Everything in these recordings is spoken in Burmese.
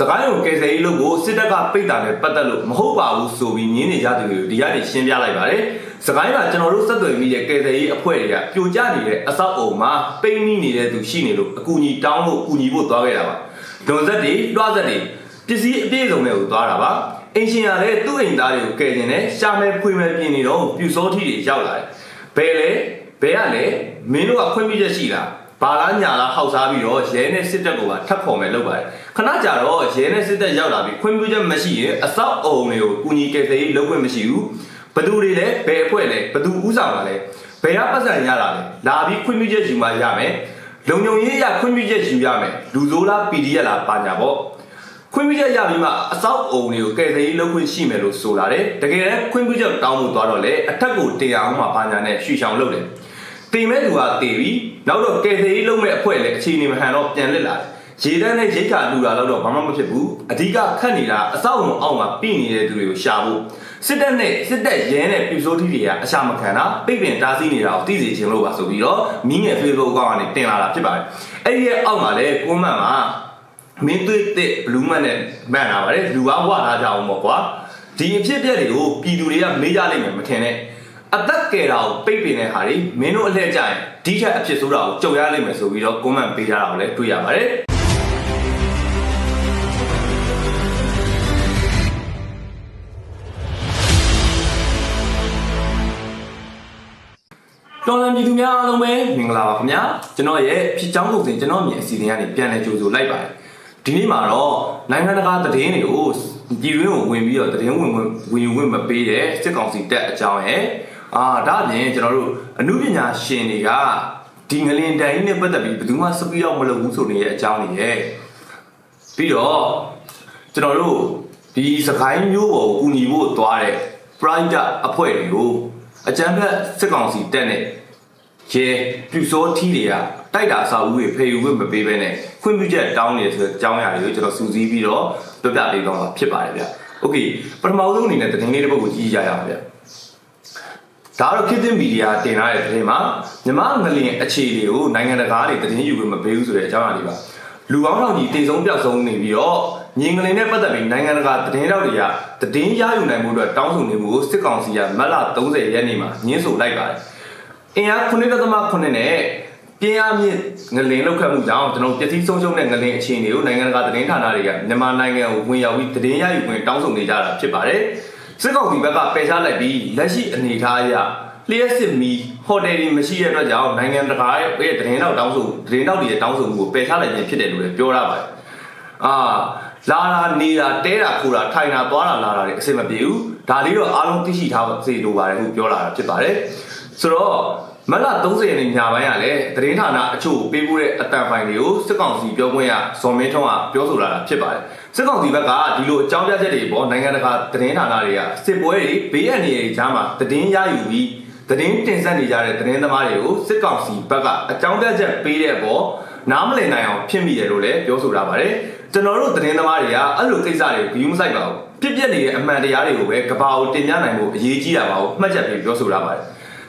စကိုင်းကိုကယ်ဆယ်ရေးလုပ်ကိုစစ်တပ်ကပိတ်တာနဲ့ပတ်သက်လို့မဟုတ်ပါဘူးဆိုပြီးညင်းနေကြသူတွေကိုဒီကနေရှင်းပြလိုက်ပါတယ်။စကိုင်းကကျွန်တော်တို့ဆက်သွယ်ပြီးတဲ့ကယ်ဆယ်ရေးအဖွဲ့တွေကပြိုကျနေတဲ့အဆောက်အုံမှာပိတ်မိနေတဲ့သူရှိနေလို့အကူအညီတောင်းလို့အကူအညီဖို့သွားခဲ့တာပါ။ဒွန်ဆက်တွေလွှဆက်တွေပစ္စည်းအပြည့်စုံတွေကိုသွားတာပါ။အင်ရှင်ရလည်းသူ့အိမ်သားတွေကိုကယ်တင်တယ်ရှာမဲဖွေမဲပြင်နေတော့ပြူစောထီတွေရောက်လာတယ်။ဘယ်လဲဘယ်ကလဲမင်းတို့ကခွင့်ပြုချက်ရှိလား။ ဘာလားညာလားဟောက်စားပြီးတော့ရဲနဲ့စစ်တပ်ကပါထပ်ခေါ်မယ်လုပ်ပါတယ်ခဏကြာတော့ရဲနဲ့စစ်တပ်ရောက်လာပြီးခွင့်ပြုချက်မရှိရင်အဆောက်အုံတွေကိုကူညီကယ်ဆယ်ရေးလုပ်ခွင့်မရှိဘူးဘသူတွေလဲဘယ်အဖွဲ့လဲဘသူဥဆောင်လာလဲဘယ်ကပတ်စံရလာလဲလာပြီးခွင့်ပြုချက်ယူမှရမယ်လုံုံရေးရခွင့်ပြုချက်ယူရမယ်လူစိုးလား PDF လားပါညာပေါ့ခွင့်ပြုချက်ရပြီးမှအဆောက်အုံတွေကိုကယ်ဆယ်ရေးလုပ်ခွင့်ရှိမယ်လို့ဆိုလာတယ်တကယ်လည်းခွင့်ပြုချက်တောင်းဖို့သွားတော့လေအထက်ကိုတင်အောင်မှပါညာနဲ့ရှူရှောင်လုပ်တယ်တင်မဲ့သူကတေပြီး နောက်တော့ကယ်ဆယ်ရေးလုပ်မဲ့အဖွဲ့လည်းအခြေအနေမဟန်တော့ပြန်လစ်လာတယ်ရေတန်းနဲ့ရိတ်ခါလူလာတော့ဘာမှမဖြစ်ဘူးအဓိကခတ်နေတာအဆောက်အုံအောက်မှာပြည်နေတဲ့သူတွေကိုရှာဖို့စစ်တပ်နဲ့စစ်တပ်ရဲနဲ့ပြူစိုးထီတွေကအရှာမခံတာပိတ်ပင်တားဆီးနေတာကိုသိစေချင်လို့ပါဆိုပြီးတော့မင်းငယ် Facebook အကောင့်ကနေတင်လာတာဖြစ်ပါတယ်အဲ့ဒီရဲ့အောက်မှာလည်းကွန်မန့်မှာမင်းသွေးတစ်ဘလူးမတ်နဲ့မှန်လာပါတယ်လူကဝထားကြအောင်ပေါ့ကွာဒီအဖြစ်အပျက်တွေကိုပြည်သူတွေကမေးကြလိမ့်မယ်မထင်နဲ့ အသက်ကယ်တာကိုပိတ်ပင်တဲ့ဟာတွေမင်းတို့အလှည့်ကြရင်ဒီထက်အဖြစ်ဆိုးတာကိုကြုံရလိမ့်မယ်ဆိုပြီးတော့ကွန်မန့်ပေးကြတာကိုလည်းတွေ့ရပါတယ်တော်လန်ပြည်သူများအားလုံးပဲမင်္ဂလာပါခင်ဗျာကျွန်တော်ရဲ့ဖြစ်ချောင်းကုန်စင်ကျွန်တော်မြင်အစီအစဉ်ကနေပြန်လည်ကြိုဆိုလိုက်ပါတယ်ဒီနေ့မှာတော့နိုင်ငံတကာသတင်းတွေကိုပြည်တွင်းကိုဝင်ပြီးတော့သတင်းဝင်ဝင်ဝင်ယူဝင်မပေးတဲ့စစ်ကောင်စီတပ်အကြောင်းရဲ့ အာဒါအပြင်ကျွန်တော်တို့အမှုပညာရှင်တွေကဒီငလင်တိုင်နဲ့ပတ်သက်ပြီးဘယ်သူမှစပီးရောက်မလုပ်ဘူးဆိုနေတဲ့အကြောင်းတွေရဲ့ပြီးတော့ကျွန်တော်တို့ဒီစကိုင်းမျိုးပေါ်ကိုကူညီဖို့သွားတဲ့ private အဖွဲ့တွေကိုအကြမ်းဖက်စစ်ကောင်စီတက်နဲ့ရဲပြူစောထီးတွေကတိုက်တာအစာဦးတွေဖေယူခွင့်မပေးဘဲနဲ့ခွင့်ပြုချက်တောင်းနေဆိုတဲ့အကြောင်းအရာတွေကိုကျွန်တော်စူးစီးပြီးတော့ပြပြပေးတော့မှာဖြစ်ပါတယ်ဗျ။ Okay ပထမဆုံးအနေနဲ့သတင်းလေးတစ်ပုဒ်ကိုကြည့်ကြရအောင်ဗျ။ ဒါကတော့ခေတ်သစ်မီဒီယာတင်လာတဲ့သတင်းမှာမြမငလင်အခြေအနေကိုနိုင်ငံတကာတွေသတင်းယူခွင့်မပေးဘူးဆိုတဲ့အကြောင်းအရာတွေပါ။လူကောင်းထောင်ကြီးတိမ်ဆုံးပြောက်ဆုံးနေပြီးတော့ငင်္ဂလင်နဲ့ပတ်သက်ပြီးနိုင်ငံတကာသတင်းတောက်တွေကသတင်းရယူနိုင်မှုအတွက်တောင်းဆိုနေမှုကိုစစ်ကောင်စီကမတ်လ30ရက်နေ့မှာညှင်းဆိုလိုက်ပါတယ်။အင်အား9.8နဲ့ပြင်းအားမြင့်ငလင်လောက်ခတ်မှုကြောင့်ကျွန်တော်ပျက်စီးဆုံးရှုံးတဲ့ငလင်အခြေအနေကိုနိုင်ငံတကာသတင်းဌာနတွေကမြန်မာနိုင်ငံကိုဝင်ရောက်ပြီးသတင်းရယူခွင့်တောင်းဆိုနေကြတာဖြစ်ပါတယ်။ စစ်ကောင်စီဘက်ကပယ်ချလိုက်ပြီးလက်ရှိအနေအထားအရလျှက်စစ်မီဟိုတယ်တွေမရှိတဲ့အတွက်ကြောင့်နိုင်ငံတကာရဲ့သတင်းတောက်တောင်းဆိုသတင်းတောက်တွေရဲ့တောင်းဆိုမှုကိုပယ်ချလိုက်ခြင်းဖြစ်တယ်လို့လည်းပြောရပါတယ်။အာလာလာနေတာတဲတာခိုတာထိုင်တာသွားတာလာတာတွေအဆင်မပြေဘူးဒါလေးတော့အားလုံးသိရှိထားစေလိုပါတယ်ဟုပြောလာတာဖြစ်ပါတယ်ဆိုတော့မလ30ရက်နေ့ညပိုင်းကလည်းသတင်းဌာနအချို့ပေးပို့တဲ့အတန်ဖိုင်တွေကိုစစ်ကောင်စီပြောခွင့်ရဇော်မင်းထွန်းကပြောဆိုလာတာဖြစ်ပါတယ် စစ်ကောင်စီဘက်ကဒီလိုအကြောင်းပြချက်တွေပေါ့နိုင်ငံတကာသတင်းဌာနတွေကစစ်ပွဲတွေဘေးအန္တရာယ်တွေကြားမှာသတင်းရယူပြီးသတင်းတင်ဆက်နေကြတဲ့သတင်းသမားတွေကိုစစ်ကောင်စီဘက်ကအကြောင်းပြချက်ပေးတဲ့ပေါ်နားမလည်နိုင်အောင်ဖြစ်မိတယ်လို့လည်းပြောဆိုထားပါတယ်ကျွန်တော်တို့သတင်းသမားတွေကအဲ့လိုကိစ္စတွေကိုဂရုမစိုက်ပါဘူးဖြစ်ပျက်နေတဲ့အမှန်တရားတွေကိုပဲကဘာကိုတင်ပြနိုင်ဖို့အရေးကြီးတာပါကိုမှတ်ချက်ပြီးပြောဆိုထားပါတယ်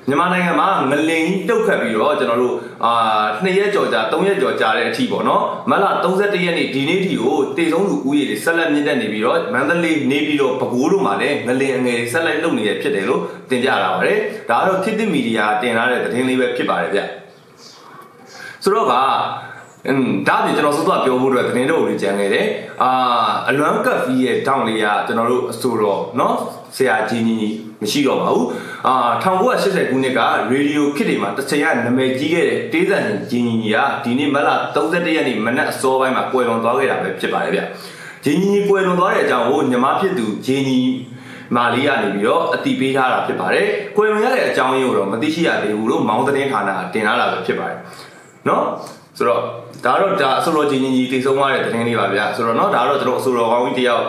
မြန်မာနိုင်ငံမှာငလင်တုတ်ခတ်ပြီးတော့ကျွန်တော်တို့အာ2ရက်ကြော်ကြာ3ရက်ကြော်ကြာတဲ့အထိပေါ့နော်မလ31ရက်နေ့ဒီနေ့ထိကိုတေဆုံးသူဦးရေတွေဆက်လက်မြင့်တက်နေပြီးတော့မန္တလေးနေပြီးတော့ပဲခူးတို့မှာလည်းငလင်အငယ်ဆက်လက်လုပ်နေရဖြစ်တယ်လို့တင်ပြလာပါတယ်ဒါကတော့ခေတ်သစ်မီဒီယာတင်လာတဲ့သတင်းလေးပဲဖြစ်ပါတယ်ဗျဆိုတော့က အင်းဒါပြင်ကျွန်တော်စောစောပြောဖို့အတွက်သတင်းတော်လေးကြံခဲ့တယ်အာအလွမ်းကတ်ဖီရဲ့တောင်းလေးကကျွန်တော်တို့အစိုးရเนาะဆရာကြီးကြီးမရှိတော့ပါဘူးအာ1980ခုနှစ်ကရေဒီယိုခစ်တွေမှာတစ်ချိန်ကနာမည်ကြီးခဲ့တဲ့တေးဆန်ကြီးကြီးကြီးကဒီနေ့မလ31ရက်နေ့မနက်အစောပိုင်းမှာကွယ်လွန်သွားခဲ့တာပဲဖြစ်ပါတယ်ဗျဂျင်းကြီးကြီးကွယ်လွန်သွားတဲ့အကြောင်းကိုညီမဖြစ်သူဂျင်းကြီးမာလီကနေပြီးတော့အတိပေးထားတာဖြစ်ပါတယ်။ကွယ်လွန်ရတဲ့အကြောင်းရင်းကိုတော့မသိရှိရသေးဘူးလို့မောင်းသတင်းဌာနကတင်လာတာပဲဖြစ်ပါတယ်။နော်ဆိုတော့ ဒါတော့ဒါအစိုးရချင်းကြီးတည်ဆုံးသွားတဲ့သတင်းလေးပါဗျာဆိုတော့เนาะဒါတော့ကျွန်တော်အစိုးရကောင်းကြီးတယောက်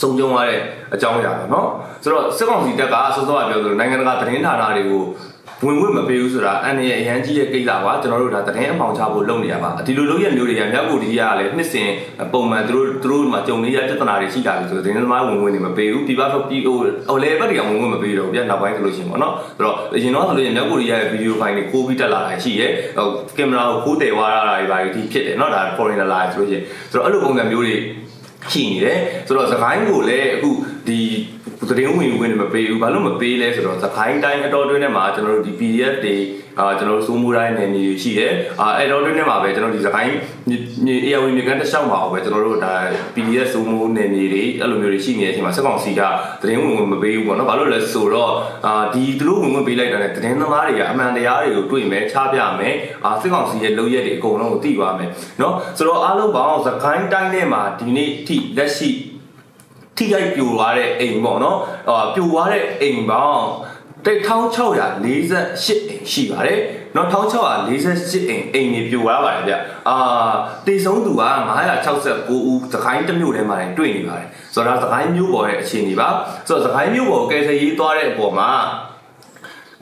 ဆုံးကျုံသွားတဲ့အကြောင်းအရာပဲเนาะဆိုတော့စစ်ကောင်စီတပ်ကစောစောကပြောသလိုနိုင်ငံတကာသတင်းဌာနတွေကို ဝင်ဝင်မပေးဘူးဆိုတာအန်ရဲ့အရန်ကြီးရဲ့ကိစ္စပါကျွန်တော်တို့ဒါတရင်အမောင်ချဖို့လုပ်နေရပါဒီလိုလုပ်ရမျိုးတွေကမြောက်ကိုဒီကလည်းနှစ်စဉ်ပုံမှန်သူတို့သူတို့မှာကြုံနေရပြဿနာတွေရှိတာပြီဆိုတော့ဒင်းသမားဝင်ဝင်နေမပေးဘူးပြပါတော့ပြီးဟိုဟိုလေဘက်တွေကဝင်ဝင်မပေးတော့ပြန်နောက်ပိုင်းဆိုလို့ရှိရင်ပေါ့နော်ဆိုတော့အရင်တော့ဆိုလို့ရှိရင်မြောက်ကိုဒီရဲ့ဗီဒီယိုဖိုင်တွေကိုးပြီးတက်လာတာရှိရဲ့ဟိုကင်မရာကိုခိုးတယ်ဝါရတာတွေပါဒီဖြစ်တယ်နော်ဒါ foreign လာဆိုလို့ရှိရင်ဆိုတော့အဲ့လိုပုံစံမျိုးတွေရှိနေတယ်ဆိုတော့သခိုင်းကိုလည်းအခု ဒီသတင်းဝင်ဝင်မပေးဘူးဘာလို့မပေးလဲဆိုတော့သခိုင်းတိုင်းအတော်တွင်းထဲမှာကျွန်တော်တို့ဒီ PDF တွေအာကျွန်တော်တို့စိုးမိုးတိုင်းနယ်မြေရှိတယ်အာအတော်တွင်းထဲမှာပဲကျွန်တော်ဒီသခိုင်းမြေအေယာဝင်မြေကန်းတစ်လျှောက်မှာပဲကျွန်တော်တို့ဒါ PDF စိုးမိုးနယ်မြေတွေအဲ့လိုမျိုးတွေရှိနေတဲ့အချိန်မှာစက်ကောင်စီကသတင်းဝင်ဝင်မပေးဘူးပေါ့နော်ဘာလို့လဲဆိုတော့အာဒီသူတို့ဝင်ဝင်ပေးလိုက်တာနဲ့သတင်းသမားတွေကအမှန်တရားတွေကိုတွေ့မယ်ချပြမယ်အာစက်ကောင်စီရဲ့လုပ်ရက်တွေအကုန်လုံးကိုသိပါမယ်နော်ဆိုတော့အားလုံးပေါင်းသခိုင်းတိုင်းထဲမှာဒီနေ့ထိလက်ရှိ ထိရိုက်ပြိုသွားတဲ့အိမ်ပေါ့နော်ဟိုပြိုသွားတဲ့အိမ်ပေါင်း1648အိမ်ရှိပါတယ်နော်1648အိမ်အိမ်တွေပြိုသွားပါတယ်ဗျအာတေဆုံးသူက969ဦးသခိုင်းတစ်မြို့ထဲမှာတွေ့နေပါတယ်ဆိုတော့သခိုင်းမြို့ပေါ်ရဲ့အခြေအနေပါဆိုတော့သခိုင်းမြို့ပေါ်ကယ်ဆယ်ရေးသွားတဲ့အပေါ်မှာ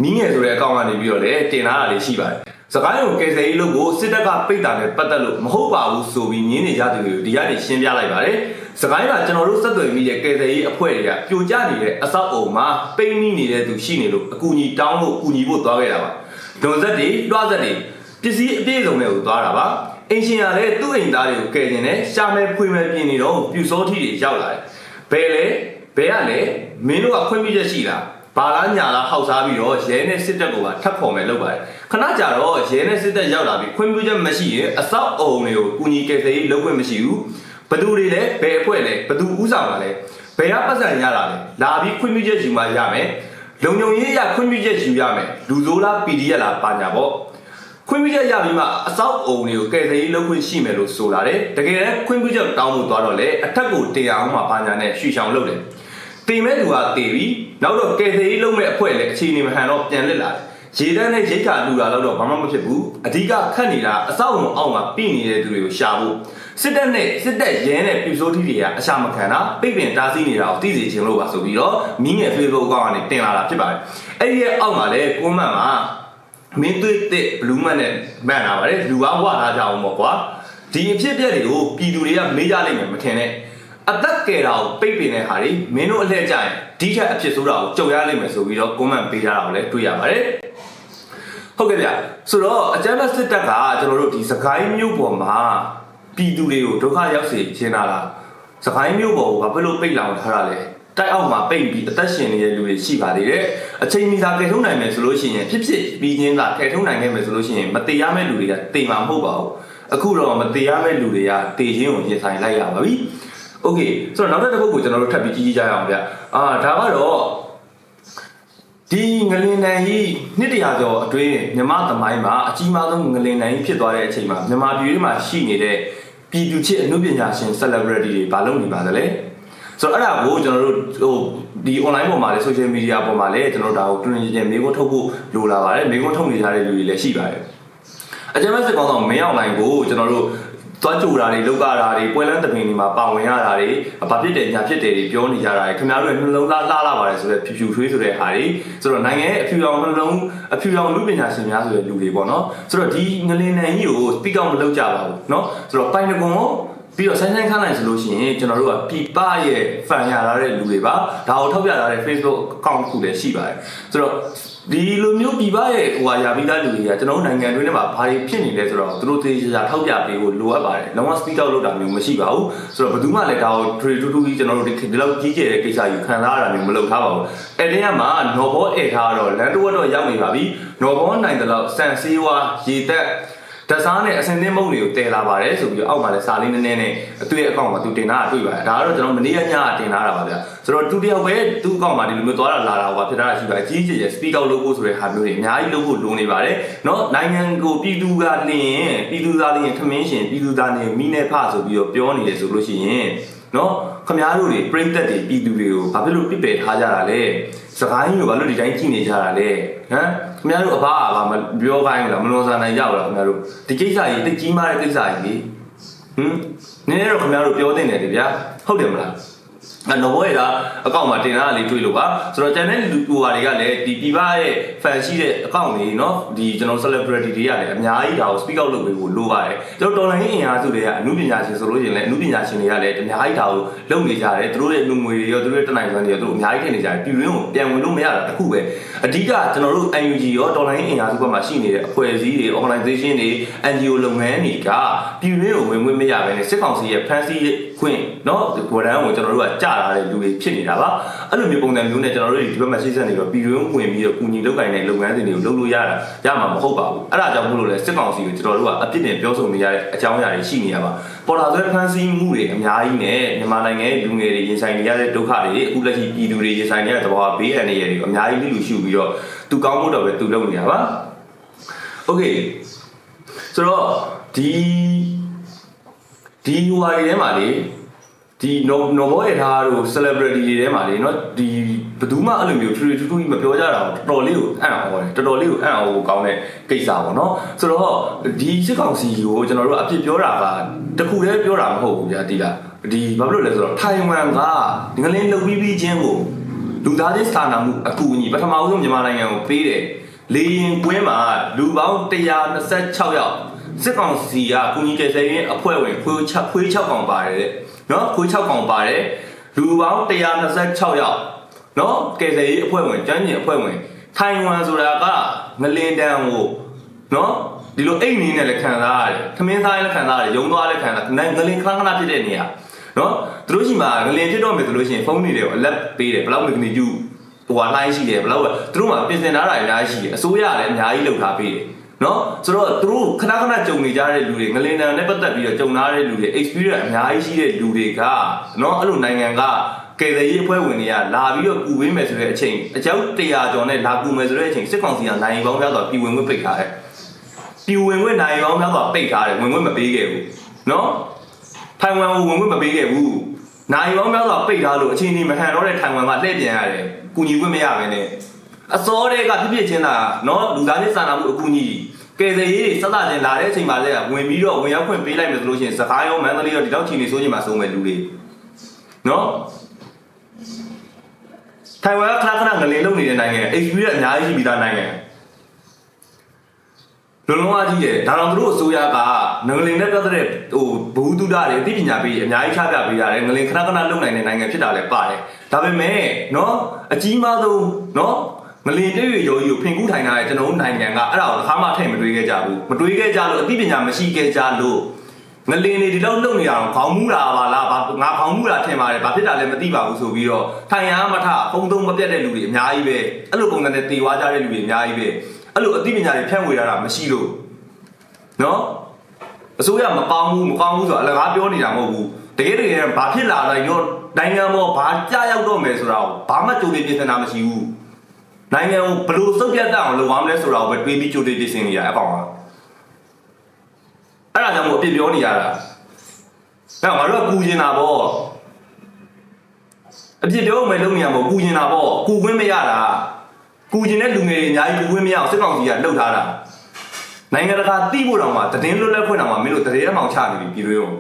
မင်းငယ်ဆိုတဲ့အကောင့်ကနေပြီးတော့လည်းတင်လာတာလေးရှိပါတယ် စကိုင်းကိုကယ်ဆယ်ရေးလုပ်ကိုစစ်တပ်ကပိတ်တာနဲ့ပတ်သက်လို့မဟုတ်ပါဘူးဆိုပြီးညင်းနေကြသူတွေကိုဒီကနေရှင်းပြလိုက်ပါတယ်။စကိုင်းကကျွန်တော်တို့စက်သွယ်မိတဲ့ကယ်ဆယ်ရေးအဖွဲ့တွေကပြိုကျနေတဲ့အဆောက်အုံမှာပိတ်မိနေတဲ့သူရှိနေလို့အကူအညီတောင်းလို့အကူအညီဖို့သွားခဲ့တာပါ။ဒွန်ဆက်တွေလွှတ်ဆက်တွေပစ္စည်းအပြည့်စုံတွေကိုသွားတာပါ။အင်ရှင်ကလည်းသူ့အိမ်သားတွေကိုကယ်တင်တယ်ရှာမဲဖွေမဲပြင်နေတော့ပြူစောထီတွေရောက်လာတယ်။ဘယ်လဲဘယ်ကလဲမင်းတို့ကခွင့်ပြုချက်ရှိလား။ ဘာလားညာလားဟောက်စားပြီးတော့ရဲနဲ့စစ်တပ်ကပါထပ်ခေါ်မယ်လုပ်ပါတယ်ခဏကြာတော့ရဲနဲ့စစ်တပ်ရောက်လာပြီးခွင့်ပြုချက်မရှိရင်အဆောက်အုံတွေကိုကူညီကယ်ဆယ်ရေးလုပ်ခွင့်မရှိဘူးဘသူတွေလဲဘယ်အဖွဲ့လဲဘသူဥဆောင်တာလဲဘယ်ကပတ်စံရတာလဲလာပြီးခွင့်ပြုချက်ယူမှရမယ်လုံုံရေးရခွင့်ပြုချက်ယူရမယ်လူစိုးလား PDF လားပါညာပေါ့ခွင့်ပြုချက်ရပြီးမှအဆောက်အုံတွေကိုကယ်ဆယ်ရေးလုပ်ခွင့်ရှိမယ်လို့ဆိုလာတယ်တကယ်လည်းခွင့်ပြုချက်တောင်းဖို့သွားတော့လေအထက်ကိုတင်အောင်မှပါညာနဲ့ရှူရှောင်လုပ်တယ် တင်မဲ့သူကတေပြီးနောက်တော့ကယ်ဆယ်ရေးလုပ်မဲ့အဖွဲ့လည်းအခြေအနေမဟန်တော့ပြန်လက်လာတယ်ရေတန်းနဲ့ရိတ်ခါလူလာတော့ဘာမှမဖြစ်ဘူးအဓိကခတ်နေတာအဆောက်အုံအောက်မှာပြည်နေတဲ့သူတွေကိုရှာဖို့စစ်တပ်နဲ့စစ်တပ်ရဲနဲ့ပြူစိုးထီတွေကအရှာမခံတာပိတ်ပင်တားဆီးနေတာကိုသိစေချင်လို့ပါဆိုပြီးတော့မင်းငယ် Facebook အကောင့်ကနေတင်လာတာဖြစ်ပါတယ်အဲ့ဒီရဲ့အောက်မှာလည်းကွန်မန့်မှာမင်းသွေးတစ်ဘလူးမတ်နဲ့မှန်လာပါတယ်လူအားဝထားကြအောင်ပေါ့ကွာဒီအဖြစ်အပျက်တွေကိုပြည်သူတွေကမေးကြလိမ့်မယ်မထင်နဲ့ အသက်ကယ်တာကိုပိတ်ပင်တဲ့ဟာတွေမင်းတို့အလှည့်ကြရင်ဒီထက်အဖြစ်ဆိုးတာကိုကြုံရလိမ့်မယ်ဆိုပြီးတော့ကွန်မန့်ပေးကြတာကိုလည်းတွေ့ရပါတယ်ဟုတ်ကဲ့ဗျဆိုတော့အကြမ်းဖက်စစ်တပ်ကကျွန်တော်တို့ဒီစကိုင်းမြို့ပေါ်မှာပြည်သူတွေကိုဒုက္ခရောက်စေချင်တာလားစကိုင်းမြို့ပေါ်ကိုဘာဖြစ်လို့ပိတ်လောင်ထားတာလဲတိုက်အောက်မှာပိတ်ပြီးအသက်ရှင်နေတဲ့လူတွေရှိပါသေးတယ်အချိန်မီသာကယ်ထုတ်နိုင်မယ်ဆိုလို့ရှိရင်ဖြစ်ဖြစ်ပြီးချင်းသာကယ်ထုတ်နိုင်ခဲ့မယ်ဆိုလို့ရှိရင်မတေရမယ့်လူတွေကတေမှာမဟုတ်ပါဘူးအခုတော့မတေရမယ့်လူတွေကတေချင်းကိုရင်ဆိုင်လိုက်ရပါပြီ โอเคဆိုတော့နောက်တစ်ပုဒ်ကိုကျွန်တော်တို့ထပ်ပြီးကြည့်ကြည့်ကြရအောင်ဗျအာဒါကတော့ဒီငလင်တန်ကြီးနှစ်တရာကျော်အတွင်းမြမသမိုင်းမှာအကြီးမားဆုံးငလင်တန်ကြီးဖြစ်သွားတဲ့အချိန်မှာမြန်မာပြည်ထဲမှာရှိနေတဲ့ပြည်သူချစ်အမှုပညာရှင် celebrity တွေဘာလုပ်နေပါသလဲဆိုတော့အဲ့ဒါကိုကျွန်တော်တို့ဟိုဒီ online ပေါ်မှာလည်း social media ပေါ်မှာလည်းကျွန်တော်တို့ဒါကိုတွင်တွင်ချင်းမေးခွန်းထုတ်ဖို့လိုလာပါတယ်မေးခွန်းထုတ်နေကြတဲ့လူတွေလည်းရှိပါတယ်အကြမ်းဖက်စစ်ကောင်ဆောင်မင်းအောင်လိုင်ကိုကျွန်တော်တို့ သွားကြိုတာတွေလောက်ကြတာတွေပွဲလန်းတပင်တွေမှာပါဝင်ရတာတွေဘာဖြစ်တယ်ညာဖြစ်တယ်တွေပြောနေကြတာတွေခင်ဗျားတို့ရဲ့နှလုံးသားလှလာပါတယ်ဆိုတော့ဖြူဖြူထွေးဆိုတဲ့ဟာတွေဆိုတော့နိုင်ငံရဲ့အဖြူရောင်နှလုံးအဖြူရောင်လူပညာရှင်များဆိုတဲ့လူတွေပေါ့နော်ဆိုတော့ဒီငလင်းနိုင်ကြီးကို speak out မလုပ်ကြပါဘူးเนาะဆိုတော့ပိုင်တကွန်ကို ပြီးတော့ဆိုင်းဆိုင်းခန်းနိုင်ဆိုလို့ရှိရင်ကျွန်တော်တို့ကပြပရဲ့ fan ရလာတဲ့လူတွေပါဒါကိုထောက်ပြလာတဲ့ Facebook account ခုလည်းရှိပါတယ်ဆိုတော့ဒီလိုမျိုးပြပရဲ့ဟိုဟာယာပြီးသားလူတွေကကျွန်တော်တို့နိုင်ငံတွင်းထဲမှာဘာတွေဖြစ်နေလဲဆိုတော့သူတို့သေချာထောက်ပြပေးဖို့လိုအပ်ပါတယ်လုံးဝ speak out လုပ်တာမျိုးမရှိပါဘူးဆိုတော့ဘယ်သူမှလည်းဒါကို trade to to ကြီးကျွန်တော်တို့ဒီလောက်ကြီးကျယ်တဲ့ကိစ္စကြီးခံစားရတာမျိုးမလုပ်ထားပါဘူးအဲ့ဒီကမှာနော်ဘောဧထားတော့လန်တိုဝတ်တော့ရောက်နေပါပြီနော်ဘောနိုင်တဲ့လောက်စံစေးဝါရေသက် တစားနဲ့အစင်သင်းမုံတွေကိုတည်လာပါတယ်ဆိုပြီးတော့အောက်မှာလည်းစာလေးနည်းနည်းနဲ့အတွေ့အကောင့်မှာသူတင်ထားတာတွေ့ပါတယ်ဒါကတော့ကျွန်တော်မနေ့ကညကတင်ထားတာပါဗျာဆိုတော့သူတယောက်ပဲသူ့အကောင့်မှာဒီလိုမျိုးသွားတာလာတာဟောဖြစ်တာရှိပါအကြီးကြီးကျယ် speak out လုပ်ဖို့ဆိုတဲ့ဟာမျိုးတွေအများကြီးလုပ်ဖို့လိုနေပါတယ်เนาะနိုင်ငံကိုပြည်သူကလင်းပြည်သူသားလင်းခမင်းရှင်ပြည်သူသားနေမိနေဖဆိုပြီးတော့ပြောနေတယ်ဆိုလို့ရှိရင်เนาะ ခမားတို့တွေပြိသက်တွေပြည်သူတွေကိုဘာဖြစ်လို့ပြစ်ပယ်ထားကြတာလဲစကိုင်းကိုဘာလို့ဒီတိုင်းကြည့်နေကြတာလဲဟမ်ခင်ဗျားတို့အဘအဘမပြောခိုင်းဘူးလားမလွန်ဆန်နိုင်ကြဘူးလားခင်ဗျားတို့ဒီကိစ္စကြီးတိတ်ကြီးမားတဲ့ကိစ္စကြီးလေဟမ်နည်းနည်းတော့ခင်ဗျားတို့ပြောတင်တယ်လေဗျာဟုတ်တယ်မလား အဲ့တော့ဘောရတာအကောင့်မှာတင်လာလေးတွေ့လို့ပါဆိုတော့ကျန်တဲ့လူဟိုဟာတွေကလည်းဒီပြပရဲ့ fan ရှိတဲ့အကောင့်တွေเนาะဒီကျွန်တော် celebrity တွေကလည်းအများကြီးဒါကို speak out လုပ်ပေးဖို့လိုပါတယ်ကျွန်တော်တော်လိုင်းအင်အားစုတွေကအမှုပညာရှင်ဆိုလို့ရှိရင်လည်းအမှုပညာရှင်တွေကလည်းအများကြီးဒါကိုလုပ်နေကြတယ်သူတို့ရဲ့လူငွေတွေရောသူတို့ရဲ့တနိုင်စွမ်းတွေရောသူတို့အများကြီးထည့်နေကြတယ်ပြည်တွင်းကိုပြန်ဝင်လို့မရတာတခုပဲ အဓိကကျွန်တော်တို့ UNG ရောတော်လိုင်းအင်အားစုဘက်မှာရှိနေတဲ့အဖွဲ့အစည်းတွေ organization တွေ NGO လုပ်ငန်းတွေကပြည်တွင်းကိုဝင်ဝင်မရဘဲနဲ့စစ်ကောင်စီရဲ့ fancy ခွင့်เนาะဘော်ဒန်ကိုကျွန်တော်တို့ကကြာလာတဲ့လူတွေဖြစ်နေတာပါအဲ့လိုမျိုးပုံစံမျိုးနဲ့ကျွန်တော်တို့ဒီဘက်မှာရှိစက်နေတော့ပြည်တွင်းဝင်ပြီးတော့ကူညီလုပ်ကိုင်တဲ့လုပ်ငန်းစဉ်တွေကိုလုပ်လို့ရတာရမှာမဟုတ်ပါဘူးအဲ့ဒါကြောင့်မို့လို့လဲစစ်ကောင်စီကိုကျွန်တော်တို့ကအပြစ်တင်ပြောဆိုနေရတဲ့အကြောင်းအရာတွေရှိနေရပါ ပေါ်လာသွဲဖန်ဆီးမှုတွေအများကြီးနဲ့မြန်မာနိုင်ငံရဲ့လူငယ်တွေရင်ဆိုင်နေရတဲ့ဒုက္ခတွေအခုလက်ရှိပြည်သူတွေရင်ဆိုင်နေရတဲ့သဘောဘေးအန္တရာယ်တွေအများကြီးလူလူရှုပြီးတော့သူကောင်းဖို့တော့ပဲသူလုပ်နေတာပါโอเคဆိုတော့ဒီဒီဟိုဟာတွေထဲမှာလေဒီနော်နော်ဘောရထားတို့ celebrity တွေထဲမှာလေเนาะဒီ ဘယ်သူမှအဲ့လိုမျိုးထူထူထူကြီးမပြောကြတာတော့တော်တော်လေးကိုအံ့ဩတယ်တော်တော်လေးကိုအံ့ဩကိုကောင်းတဲ့ကိစ္စပေါ့နော်ဆိုတော့ဒီစစ်ကောင်စီကိုကျွန်တော်တို့အပြစ်ပြောတာကတခုတည်းပြောတာမဟုတ်ဘူးဗျာတိလားဒီဘာဖြစ်လို့လဲဆိုတော့ထိုင်ဝမ်ကဒီကလေးလှုပ်ပြီးပြီးချင်းကိုလူသားချင်းစာနာမှုအကူအညီပထမဦးဆုံးမြန်မာနိုင်ငံကိုပေးတယ်လေရင်ကွင်းမှာလူပေါင်း126ယောက်စစ်ကောင်စီကကုညီကယ်ဆယ်ရေးအဖွဲ့ဝင်ခွေး6ခွေး6ကောင်ပါတယ်တဲ့နော်ခွေး6ကောင်ပါတယ်လူပေါင်း126ယောက် နော်ကယ်ဆယ်ရေးအဖွဲ့ဝင်ကျန်းကျင်အဖွဲ့ဝင်ထိုင်ဝမ်ဆိုတာကငလင်တန်းကိုနော်ဒီလိုအိတ်နေနဲ့လည်းခံစားရတယ်ခမင်းသားလည်းခံစားရတယ်ရုံသွားလည်းခံစားငလင်ခဏခဏဖြစ်တဲ့နေရာနော်သူတို့ရှိမှာငလင်ဖြစ်တော့မယ်ဆိုလို့ရှိရင်ဖုန်းတွေတွေကိုအလက်ပေးတယ်ဘယ်လောက်မကနေကျူဟိုဟာလိုင်းရှိတယ်ဘယ်လောက်သူတို့မှာပြင်ဆင်ထားတာအများကြီးရှိတယ်အစိုးရလည်းအများကြီးလုပ်ထားပေးတယ်နော်ဆိုတော့သူတို့ခဏခဏကြုံနေကြတဲ့လူတွေငလင်တန်နဲ့ပတ်သက်ပြီးတော့ကြုံထားတဲ့လူတွေ experience အများကြီးရှိတဲ့လူတွေကနော်အဲ့လိုနိုင်ငံက ကယ်ဆယ်ရေးအဖွဲ့ဝင်တွေကလာပြီးတော့ကူဝင်းမယ်ဆိုတဲ့အချိန်အကြောက်100ကျော်နဲ့လာကူမယ်ဆိုတဲ့အချိန်စစ်ကောင်စီကနိုင်ပေါင်းများစွာပြည်ဝင်ခွင့်ပိတ်ထားတယ်ပြည်ဝင်ခွင့်နိုင်ပေါင်းများစွာပိတ်ထားတယ်ဝင်ခွင့်မပေးခဲ့ဘူးနော်ထိုင်ဝမ်ကိုဝင်ခွင့်မပေးခဲ့ဘူးနိုင်ပေါင်းများစွာပိတ်ထားလို့အချိန်ကြီးမဟန်တော့တဲ့ထိုင်ဝမ်ကလှည့်ပြန်ရတယ်ကူညီခွင့်မရဘဲနဲ့အစောတွေကဖြစ်ဖြစ်ချင်းတာနော်လူသားချင်းစာနာမှုအကူအညီကယ်ဆယ်ရေးတွေစသချင်းလာတဲ့အချိန်မှာလည်းဝင်ပြီးတော့ဝင်ရောက်ခွင့်ပေးလိုက်မယ်ဆိုလို့ရှိရင်စကားရောမန္တလေးရောဒီတော့ချီနေစိုးချင်မှာစိုးမယ်လူတွေနော် ထိုင်ဝမ်ကခဏခဏငလင်လုံနေတဲ့နိုင်ငံ experience အများကြီးရှိပြီးသားနိုင်ငံလုံးလုံးအကြီးတယ်ဒါတော့သူတို့အစိုးရကငလင်နဲ့ပြတ်တဲ့ဟိုဘ ഹു တုဒတွေအသိပညာပေးအများကြီးချပြပေးရတယ်ငလင်ခဏခဏလုံနိုင်တဲ့နိုင်ငံဖြစ်တာလည်းပါတယ်ဒါပေမဲ့နော်အကြီးမားဆုံးနော်ငလင်တဲ့ရွရောကြီးကိုဖင်ကူးထိုင်ထားတဲ့ကျွန်တော်တို့နိုင်ငံကအဲ့ဒါကိုတစ်ခါမှထည့်မတွေးခဲ့ကြဘူးမတွေးခဲ့ကြလို့အသိပညာမရှိခဲ့ကြလို့ ငလင်တွေဒီလောက်လုံနေအောင်ခေါင်းမူတာပါလားဘာငါခေါင်းမူတာထင်ပါတယ်ဘာဖြစ်တာလဲမသိပါဘူးဆိုပြီးတော့ထိုင်ရမထဖုံသုံးမပြတ်တဲ့လူတွေအများကြီးပဲအဲ့လိုပုံစံနဲ့တေဝါကြတဲ့လူတွေအများကြီးပဲအဲ့လိုအသိပညာတွေဖြန့်ဝေရတာမရှိလို့နော်အစိုးရမကောင်းဘူးမကောင်းဘူးဆိုတော့အလကားပြောနေတာမဟုတ်ဘူးတကယ်တကယ်ဘာဖြစ်လာလဲရောနိုင်ငံပေါ်ဘာကြရောက်တော့မယ်ဆိုတာကိုဘာမှကြိုတင်ပြင်ဆင်တာမရှိဘူးနိုင်ငံကိုဘယ်လိုစုပ်ပြတ်တတ်အောင်လုပ်အောင်လဲဆိုတာကိုပဲတွေးပြီးကြိုတင်ပြင်ဆင်နေရအကောင်က အဲ့ဒါကြောင့်မို့အပြစ်ပြောနေရတာအဲ့တော့ငါတို့ကကူကျင်တာပေါ့အပြစ်ပြောမယ်လုပ်နေရမို့ကူကျင်တာပေါ့ကူခွင့်မရတာကူကျင်တဲ့လူငယ်တွေအများကြီးကူခွင့်မရအောင်စစ်ကောင်စီကလှုပ်ထားတာနိုင်ငံတကာတိဖို့တောင်မှတည်င်းလွတ်လပ်ခွင့်တောင်မှမင်းတို့တရေမောင်ချနေပြီပြည်တွင်းကို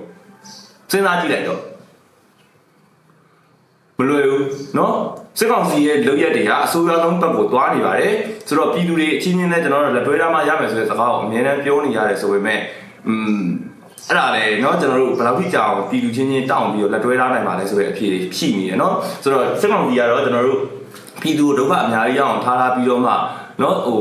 စဉ်းစားကြည့်လိုက်တော့မလွယ်ဘူးเนาะစစ်ကောင်စီရဲ့လုပ်ရက်တွေကအဆိုးရွားဆုံးဘက်ကိုသွားနေပါတယ်ဆိုတော့ပြည်သူတွေအချင်းချင်းနဲ့ကျွန်တော်တို့လက်တွဲထားမှရမယ်ဆိုတဲ့စကားကိုအမြဲတမ်းပြောနေရတယ်ဆိုပေမဲ့ อืมအဲ့ဒါလေเนาะကျွန်တော်တို့ဘယ်လောက်ထိကြာအောင်ပြည်သူချင်းချင်းတောင်းပြီးတော့လက်တွဲထားနိုင်ပါလဲဆိုတဲ့အဖြေတွေရှိနေတယ်เนาะဆိုတော့စစ်ကောင်စီကတော့ကျွန်တော်တို့ပြည်သူဒုက္ခအများကြီးရအောင်ထားလာပြီးတော့မှเนาะဟို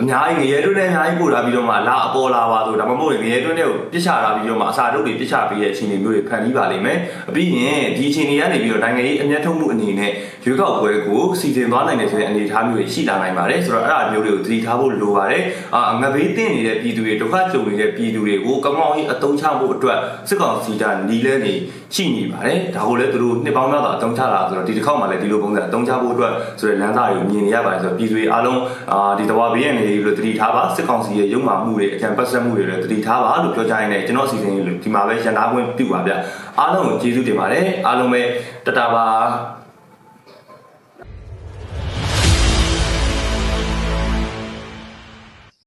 အများကြီးငရဲတွင်းနဲ့အများကြီးပို့လာပြီးတော့မှလာအပေါ်လာပါဆိုဒါမှမဟုတ်ငရဲတွင်းတွေကိုပြစ်ချလာပြီးတော့မှအစာတုပ်တွေပြစ်ချပေးတဲ့အခြေအနေမျိုးတွေဖန်ပြီးပါလိမ့်မယ်အပြီးရင်ဒီအခြေအနေကနေပြီးတော့နိုင်ငံရေးအမျက်ထုတ်မှုအနေနဲ့ရွေးကောက်ပွဲကိုစီစဉ်သွားနိုင်တဲ့ဆိုတဲ့အနေအထားမျိုးတွေရှိလာနိုင်ပါတယ်ဆိုတော့အဲ့ဒါမျိုးတွေကိုသတိထားဖို့လိုပါတယ်အာငဘေးတင်နေတဲ့ပြည်သူတွေဒုက္ခကြုံနေတဲ့ပြည်သူတွေကိုကောင်းကောင်းကြီးအသုံးချဖို့အတွက်စစ်ကောင်စီကနီးလဲနေရှိနေပါတယ်ဒါကိုလည်းသူတို့နှစ်ပေါင်းများစွာအသုံးချလာဆိုတော့ဒီတစ်ခေါက်မှလည်းဒီလိုပုံစံအသုံးချဖို့အတွက်ဆိုတဲ့လမ်းစာတွေကိုမြင်နေရပါတယ်ဆိုတော့ပြည်သူတွေအားလုံးအာဒီတဝါဘေးရနေပြီးတော့သတိထားပါစစ်ကောင်စီရဲ့ရုံမာမှုတွေအကြံပတ်ဆက်မှုတွေလည်းသတိထားပါလို့ပြောကြရင်းနဲ့ကျွန်တော်အစီအစဉ်ဒီမှာပဲရန်နာခွင့်ပြုပါဗျအားလုံးကိုကျေးဇူးတင်ပါတယ်အားလုံးပဲတတာပါ